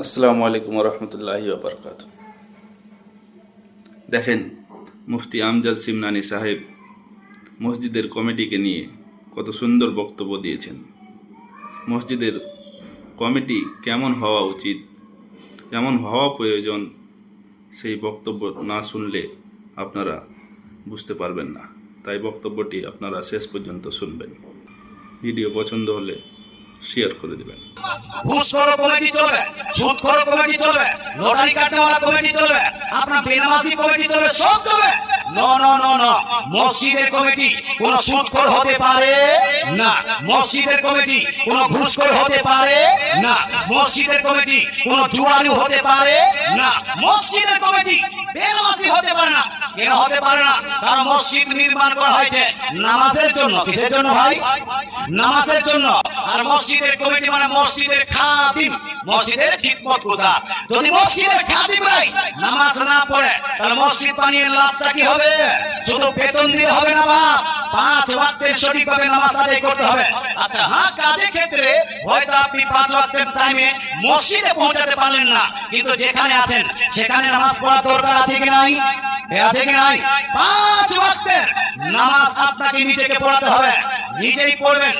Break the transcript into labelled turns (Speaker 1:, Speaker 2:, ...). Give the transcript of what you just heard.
Speaker 1: আসসালামু আলাইকুম রহমতুল্লাহি বাবরকাত দেখেন, মুফতি আমজাদ সিমনানি সাহেব মসজিদের কমিটিকে নিয়ে কত সুন্দর বক্তব্য দিয়েছেন। মসজিদের কমিটি কেমন হওয়া উচিত, কেমন হওয়া প্রয়োজন, সেই বক্তব্য না শুনলে আপনারা বুঝতে পারবেন না। তাই বক্তব্যটি আপনারা শেষ পর্যন্ত শুনবেন। ভিডিও পছন্দ হলে শেয়ার করে দেবেন।
Speaker 2: কমিটি চলবে কমিটি চলবে, লটারি কাটনেওয়ালা কমিটি চলবে, আপনার বেনামাজি কমিটি চলবে, সব চলবে। মসজিদের কমিটি কোন সুদখোর হতে পারে না। মসজিদের কমিটি কোন ঘুষখোর হতে পারে না। মসজিদের কমিটি কোন জুয়ারি হতে পারে না। মসজিদের কমিটি বেনামাজি হতে পারে না। কেন হতে পারে না। কারণ মসজিদ নির্মাণ করা হয়েছে নামাজের জন্য। কিসের জন্য ভাই? নামাজের জন্য। আর মসজিদের কমিটি মানে মসজিদের খাদিম। মসজিদের খিদমত গুজার যদি মসজিদের খাদিম নাই নামাজ না পড়ে, তাহলে মসজিদ বানিয়ে লাভটা কি হবে? শুধু বেতন দিয়ে হবে না বাপ? পাঁচ ওয়াক্তের সঠিকভাবে নামাজ আদায় করতে হবে। আচ্ছা হ্যাঁ কাজের ক্ষেত্রে হয়তো আপনি পাঁচ ওয়াক্তের টাইমে মসজিদে পৌঁছাতে পারলেন না। কিন্তু যেখানে আছেন, সেখানে নামাজ পড়া দরকার আছে কি নাই? আছে কি নাই পাঁচ ওয়াক্তের নামাজ আপনাকে নিজেকে পড়াতে হবে। নিজেই পড়বেন।